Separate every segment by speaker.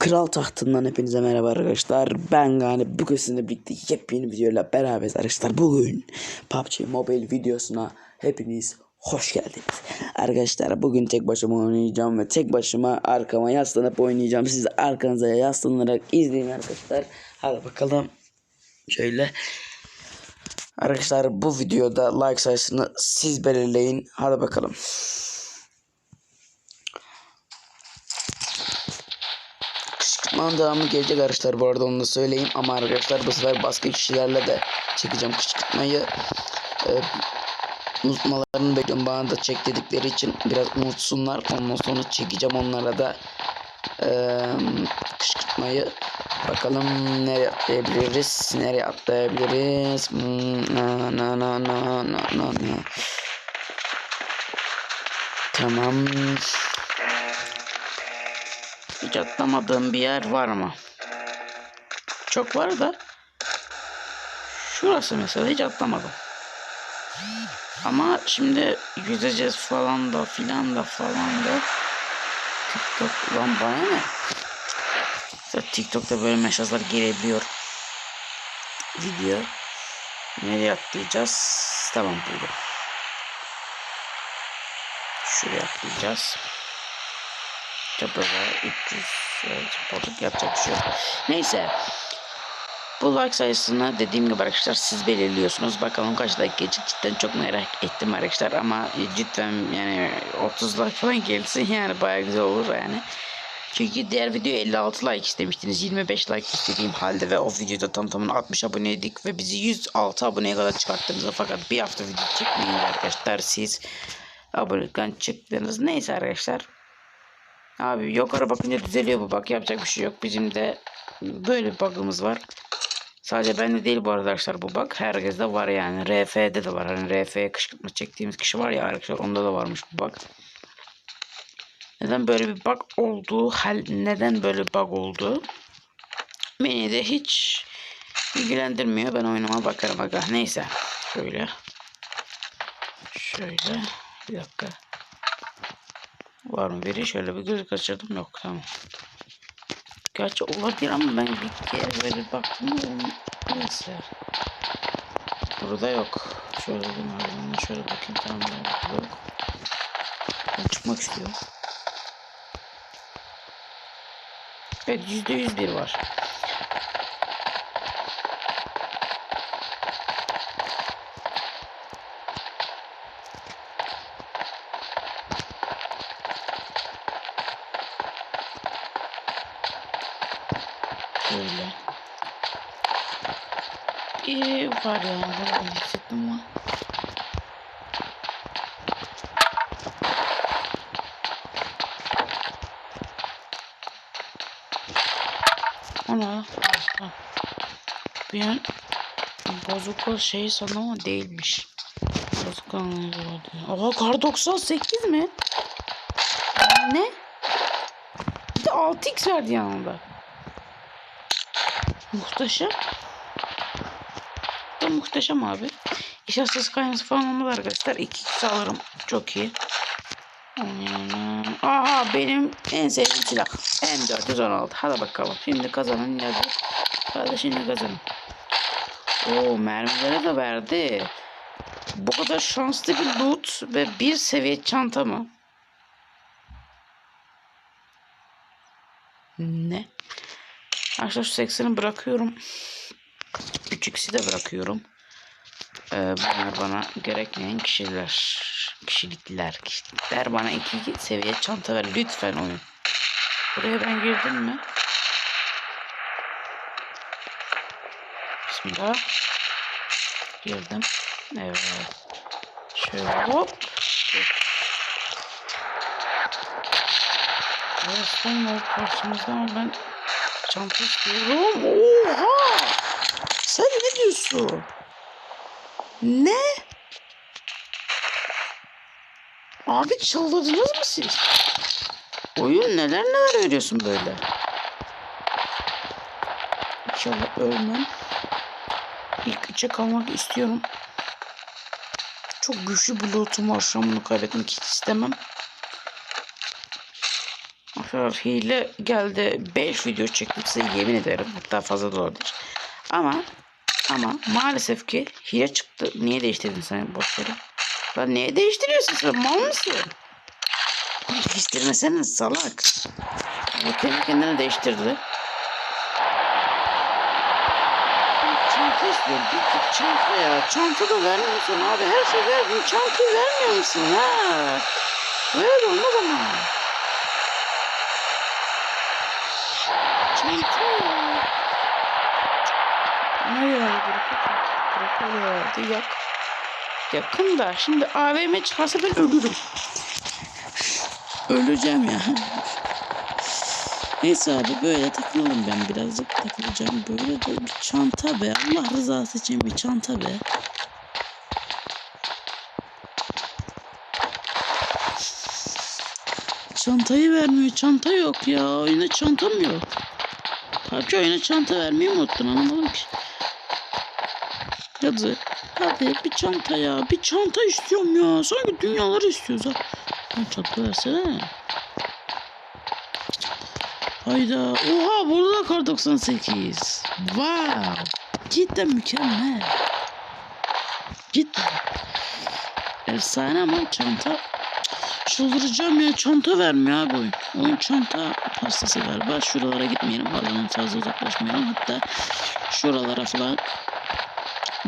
Speaker 1: Kral tahtından hepinize merhaba arkadaşlar. Ben Gani bugün sizinle birlikte yepyeni videoyla beraberiz arkadaşlar. Bugün PUBG Mobile videosuna hepiniz hoş geldiniz. Arkadaşlar bugün tek başıma oynayacağım ve tek başıma arkama yaslanıp oynayacağım. Siz arkanıza yaslanarak izleyin arkadaşlar. Hadi bakalım. Şöyle. Arkadaşlar bu videoda like sayısını siz belirleyin. Hadi bakalım. Kışkırtmanın devamı gelecek arkadaşlar. Bu arada onu da söyleyeyim. Ama arkadaşlar bu sefer başka kişilerle de çekeceğim kışkırtmayı ee, unutmalarını bekliyorum. Bana da çek dedikleri için biraz unutsunlar. Ondan sonra çekeceğim onlara da ee, kışkırtmayı bakalım nereye atlayabiliriz? Nereye atlayabiliriz? Hmm, na na na na na na. Tamam hiç atlamadığım bir yer var mı? Çok var da. Şurası mesela hiç atlamadım. Ama şimdi yüzeceğiz falan da filan da falan da. TikTok lan bana ne? Mesela TikTok'ta böyle mesajlar gelebiliyor. Video. Nereye atlayacağız? Tamam buldum. Şuraya atlayacağız. Tabi 300 balık yapacak bir şey yok. Neyse. Bu like sayısını dediğim gibi arkadaşlar siz belirliyorsunuz. Bakalım kaç like gelecek. Cidden çok merak ettim arkadaşlar. Ama cidden yani 30 like falan gelsin yani baya güzel olur yani. Çünkü diğer video 56 like istemiştiniz. 25 like istediğim halde ve o videoda tam tamına 60 aboneydik ve bizi 106 aboneye kadar çıkarttınız. Fakat bir hafta video çekmeyin arkadaşlar siz abonelikten çıktınız. Neyse arkadaşlar. Abi yukarı bakınca düzeliyor bu bak yapacak bir şey yok. Bizim de böyle bir bug'ımız var. Sadece bende değil bu arkadaşlar bu bug. Herkeste var yani. RF'de de var. Hani RF'ye kışkırtma çektiğimiz kişi var ya arkadaşlar onda da varmış bu bug. Neden böyle bir bug oldu? Hal neden böyle bir bug oldu? Beni de hiç ilgilendirmiyor. Ben oynama bakarım aga. Neyse. Şöyle. Şöyle. Bir dakika. Var mı biri? Şöyle bir göz kaçırdım. Yok tamam. Gerçi olabilir ama ben bir kere böyle baktım. Neyse. Burada yok. Şöyle bir merdivenden şöyle bakayım. Tamam burada yok. Ben çıkmak istiyorum. Evet yüzde yüz bir var. Böyle. Var yani. Burada hissettim ama. Ana. Tamam. Bir an bazuka şey sandım ama değilmiş. Bazuka anlamı vardı. Aa kar 98 mi? Ne? Bir de 6x verdi yanında. Muhteşem. Muhteşem abi. İnşallah ses kayması falan olmadı arkadaşlar. 2 x alırım. Çok iyi. Hmm. Aha benim en sevdiğim silah. M416. Hadi bakalım. Şimdi kazanın nedir? Hadi şimdi kazanın. Oo mermilere de verdi. Bu kadar şanslı bir loot ve bir seviye çanta mı? Ne? Arkadaşlar şu 80'i bırakıyorum. 3x'i de bırakıyorum. Ee, bunlar bana gerekmeyen kişiler. Kişilikler. Kişilikler bana iki seviye çanta ver. Lütfen oyun. Buraya ben girdim mi? Bismillah. Girdim. Evet. Şöyle hop. Resmen var karşımızda ama ben çanta istiyorum. Oha! Sen ne diyorsun? Ne? Abi çıldırdınız mı siz? Oyun neler neler veriyorsun böyle? İnşallah ölmem. İlk üçe kalmak istiyorum. Çok güçlü bir lootum var. Şu an bunu kaybetmek hiç istemem. Arkadaşlar hile geldi. 5 video çektim size yemin ederim. Hatta fazla da olabilir. Ama ama maalesef ki hile çıktı. Niye değiştirdin sen boş yere? Lan niye değiştiriyorsun sen? Mal mısın? Değiştirmesene salak. Bu kendi kendine değiştirdi. Çanta istiyorum. Bir tık çanta ya. Çanta da vermiyorsun abi. Her şey verdin. Çantayı vermiyor musun ha? Böyle olmaz ama. Çanta bırak ya. Yak. Yakın da. Şimdi AVM çıkarsa ben ölürüm. Öleceğim ya. Neyse abi böyle takılalım ben birazcık takılacağım böyle de bir çanta be Allah rızası için bir çanta be. Çantayı vermiyor çanta yok ya oyuna çanta mı yok? Tabii oyuna çanta vermeyi mi unuttun anlamadım ki. Hadi hadi bir çanta ya bir çanta istiyorum ya sanki dünyaları istiyoruz ha. Lan Çanta versene. Hayda. Oha burada da kar 98. Wow. Cidden mükemmel. Cidden. Efsane ama çanta. Çıldıracağım ya çanta vermiyor abi oyun. Oyun çanta pastası galiba. Şuralara gitmeyelim. Alanın fazla uzaklaşmayalım. Hatta şuralara falan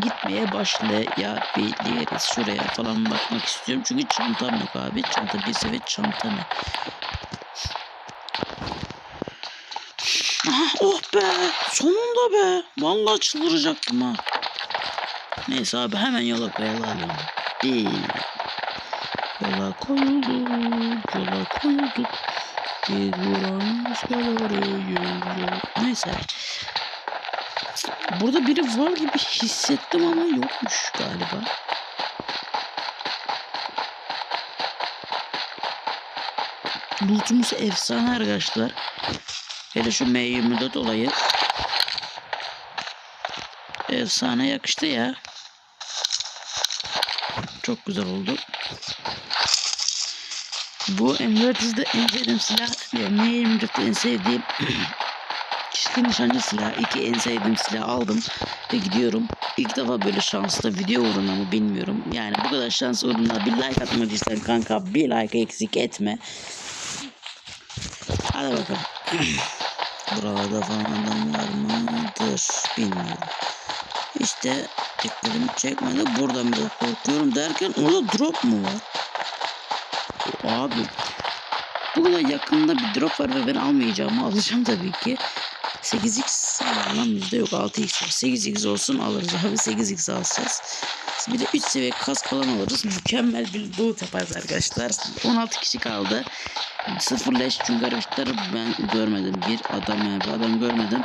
Speaker 1: gitmeye başlayabiliriz. Şuraya falan bakmak istiyorum. Çünkü çantam yok abi. Çanta bir seviye çanta ne? Oh be. Sonunda be. Vallahi çıldıracaktım ha. Neyse abi hemen yola koyalım. Değil. Yola koyulduk. Yola koyulduk. Gidiyoruz oraya Neyse. Burada biri var gibi hissettim ama yokmuş galiba. Lootumuz efsane arkadaşlar. Hele şu M24 olayı. Efsane yakıştı ya. Çok güzel oldu. Bu M4'de en sevdiğim silah. Yani M24'te en sevdiğim Keskin nişancı silahı. iki en sevdiğim silah aldım. Ve gidiyorum. İlk defa böyle şanslı video uğruna mı bilmiyorum. Yani bu kadar şans uğruna bir like atmadıysan kanka bir like eksik etme. Hadi bakalım. Buralarda falan adam var mıdır bilmiyorum. İşte dikkatimi çekmedi. Buradan biraz korkuyorum derken orada drop mu var? Abi bu kadar yakında bir drop var ve ben almayacağımı alacağım tabii ki. 8x lan bizde yok 6x var. 8x olsun alırız abi 8x alacağız. Bir de 3 seviye kask falan alırız. Mükemmel bir loot yaparız arkadaşlar. 16 kişi kaldı. Sıfır leş çünkü arkadaşlar ben görmedim. Bir adam yani bir adam görmedim.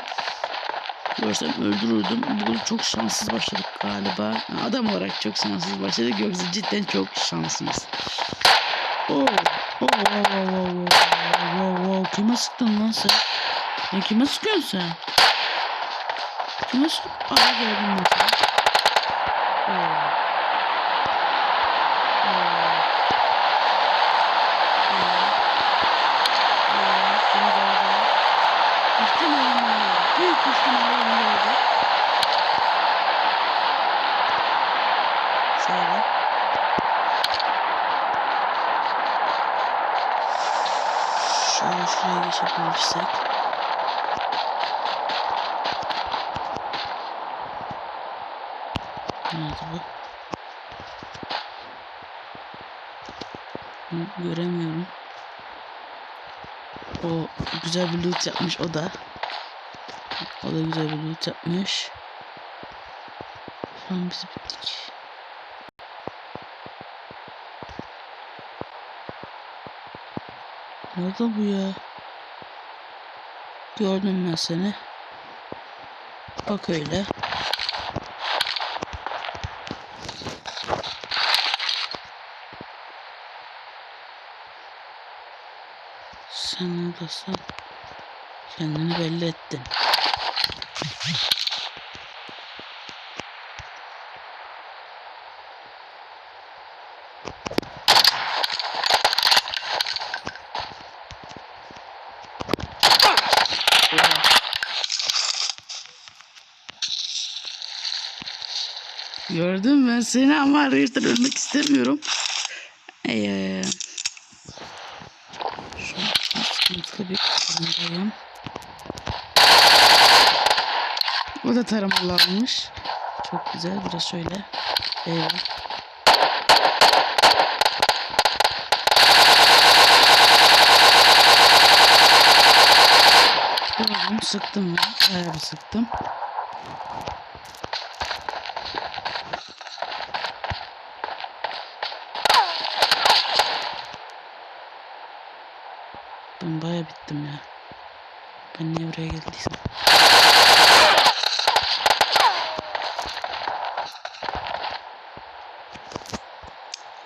Speaker 1: Görsem öldürürdüm. Bugün çok şanssız başladık galiba. Adam olarak çok şanssız başladık. Yoksa cidden çok şanslıyız. Oo. Oo, oo, oo, oo, oo, oo. Kime sıktın lan sen? Ya kime sıkıyorsun sen? Kime sık... Aa geldim mesela. Oo. Şöyle. Şuraya geçebilirsek. Nerede bu? Hı, Göremiyorum. O güzel bir loot yapmış o da. O da güzel bir loot yapmış. Şu an biz bittik. Nerede bu ya? Gördüm ben seni. Bak öyle. dostum. Kendini belli ettin. Gördüm ben seni ama hayırdır ölmek istemiyorum. Ee, şu sıkıntılı bir durumdayım. O da taramalı almış. Çok güzel. Biraz şöyle. Eyvah. Vurdum, sıktım ben. Bayağı bir sıktım. Bittim ya. Ben niye buraya geldiysem.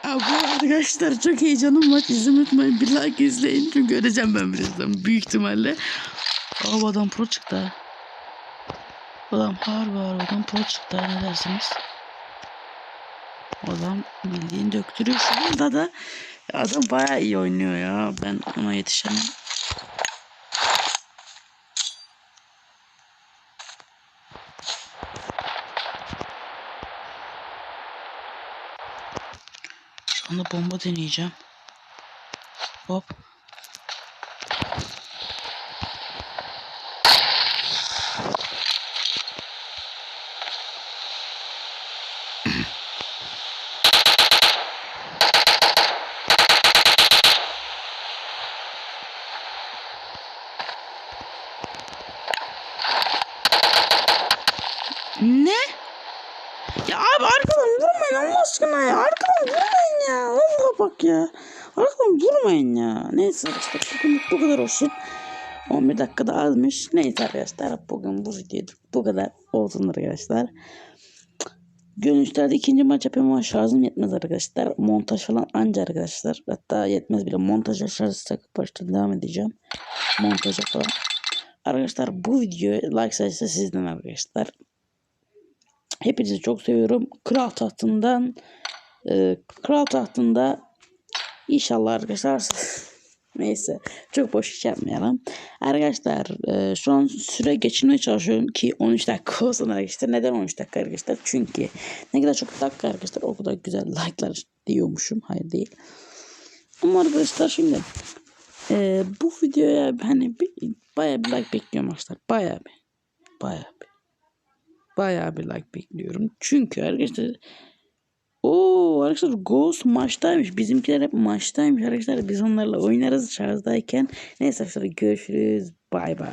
Speaker 1: Abi arkadaşlar çok heyecanım var. İzin unutmayın. Bir like izleyin. Çünkü göreceğim ben birazdan. Büyük ihtimalle. Aa bu adam pro çıktı ha. Adam harbi harbi adam pro çıktı ha. Ne dersiniz? Adam bildiğin döktürüyor. Şu anda da adam bayağı iyi oynuyor ya. Ben ona yetişemem. Bomba deneyeceğim. Hop. Ne? Ya abi arkadan vurmayın Allah aşkına ya. Arkadan vurmayın ya. Vallahi bak ya. Arkadan vurmayın ya. Neyse arkadaşlar bugün bu kadar olsun. 11 dakikada azmış. Neyse arkadaşlar bugün bu videoda bu kadar olsun arkadaşlar. Görünüşlerde ikinci maç yapıyorum ama şarjım yetmez arkadaşlar. Montaj falan anca arkadaşlar. Hatta yetmez bile. Montaja şarj takıp başta devam edeceğim. Montaja falan. Arkadaşlar bu videoya like sayısı sizden arkadaşlar. Hepinizi çok seviyorum. Kral tahtından e, kral tahtında inşallah arkadaşlar neyse çok boş iş yapmayalım. Arkadaşlar e, şu an süre geçirmeye çalışıyorum ki 13 dakika olsun arkadaşlar. Neden 13 dakika arkadaşlar? Çünkü ne kadar çok dakika arkadaşlar o kadar güzel like'lar diyormuşum. Hayır değil. Ama arkadaşlar şimdi e, bu videoya hani bir, bayağı bir like bekliyorum arkadaşlar. Bayağı bir. Bayağı bir bayağı bir like bekliyorum. Çünkü arkadaşlar o arkadaşlar Ghost maçtaymış. Bizimkiler hep maçtaymış arkadaşlar. Biz onlarla oynarız şarjdayken. Neyse arkadaşlar görüşürüz. Bay bay.